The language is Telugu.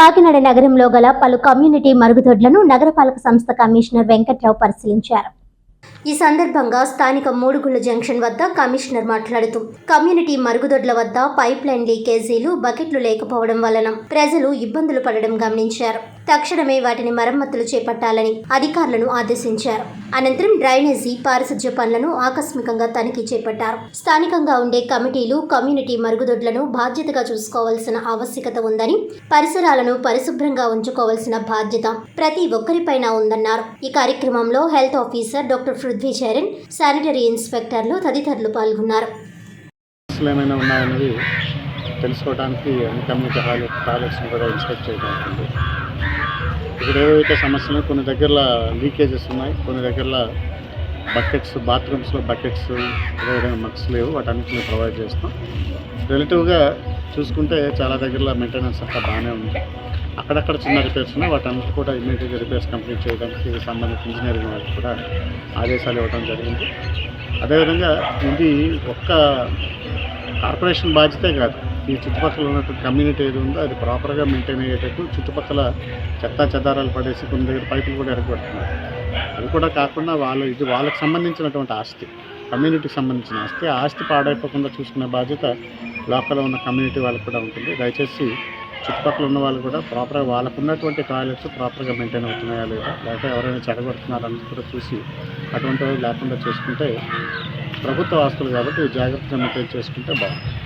కాకినాడ నగరంలో గల పలు కమ్యూనిటీ మరుగుదొడ్లను నగరపాలక సంస్థ కమిషనర్ వెంకట్రావు పరిశీలించారు. ఈ సందర్భంగా స్థానిక మూడుగుళ్ళ జంక్షన్ వద్ద కమిషనర్ మాట్లాడుతూ కమ్యూనిటీ మరుగుదొడ్ల వద్ద పైప్ లైన్ లీకేజీలు బకెట్లు లేకపోవడం వలన ప్రజలు ఇబ్బందులు పడడం గమనించారు. తక్షణమే వాటిని మరమ్మతులు చేపట్టాలని అధికారులను ఆదేశించారు. అనంతరం డ్రైనేజీ పారిశుధ్య పనులను ఆకస్మికంగా తనిఖీ చేపట్టారు. స్థానికంగా ఉండే కమిటీలు కమ్యూనిటీ మరుగుదొడ్లను బాధ్యతగా చూసుకోవాల్సిన ఆవశ్యకత ఉందని పరిసరాలను పరిశుభ్రంగా ఉంచుకోవాల్సిన బాధ్యత ప్రతి ఒక్కరిపైన ఉందన్నారు. ఈ కార్యక్రమంలో health officer doctor Prithvi Charan sanitary ఇన్స్పెక్టర్లు తదితరులు పాల్గొన్నారు. ఏమైనా తెలుసుకోవడానికి అన్ని కమ్యూనిటీ హాల్ టాయిలెట్స్ని కూడా ఇన్స్పెక్ట్ చేయడానికి ఇక్కడ ఏవైతే సమస్యలు కొన్ని దగ్గరలో లీకేజెస్ ఉన్నాయి కొన్ని దగ్గరలో బకెట్స్ బాత్రూమ్స్లో బకెట్స్ అదేవిధంగా మక్స్ లేవు వాటన్నిటిని ప్రొవైడ్ చేస్తాం. రిలేటివ్గా చూసుకుంటే చాలా దగ్గరలో మెయింటెనెన్స్ అంతా బాగానే ఉంది. అక్కడక్కడ చిన్న రిపేర్స్ ఉన్నాయి వాటన్నిటి కూడా ఇమీడియట్గా రిపేర్స్ కంప్లీట్ చేయడానికి సంబంధించిన ఇంజనీరింగ్ వాళ్ళకి కూడా ఆదేశాలు ఇవ్వడం జరిగింది. అదేవిధంగా ఇది ఒక్క కార్పొరేషన్ బాధ్యతే కాదు. ఈ చుట్టుపక్కల ఉన్నటువంటి కమ్యూనిటీ ఏది ఉందో అది ప్రాపర్గా మెయింటైన్ అయ్యేటట్టు చుట్టుపక్కల చెత్తా చెదారాలు పడేసి కొన్ని దగ్గర పైపులు కూడా ఎరగొడుతున్నారు. అది కూడా కాకుండా వాళ్ళు ఇది వాళ్ళకి సంబంధించినటువంటి ఆస్తి కమ్యూనిటీకి సంబంధించిన ఆస్తి. ఆస్తి పాడైపోకుండా చూసుకునే బాధ్యత లోపల ఉన్న కమ్యూనిటీ వాళ్ళకి కూడా ఉంటుంది. దయచేసి చుట్టుపక్కల ఉన్న వాళ్ళు కూడా ప్రాపర్గా వాళ్ళకు ఉన్నటువంటి టాయిలెట్స్ ప్రాపర్గా మెయింటైన్ అవుతున్నాయా లేదా లేకపోతే ఎవరైనా చెడగొడుతున్నారని కూడా చూసి అటువంటి లేకుండా చేసుకుంటే ప్రభుత్వ ఆస్తులు కాబట్టి జాగ్రత్తగా మెయింటైన్ చేసుకుంటే బాగుంటుంది.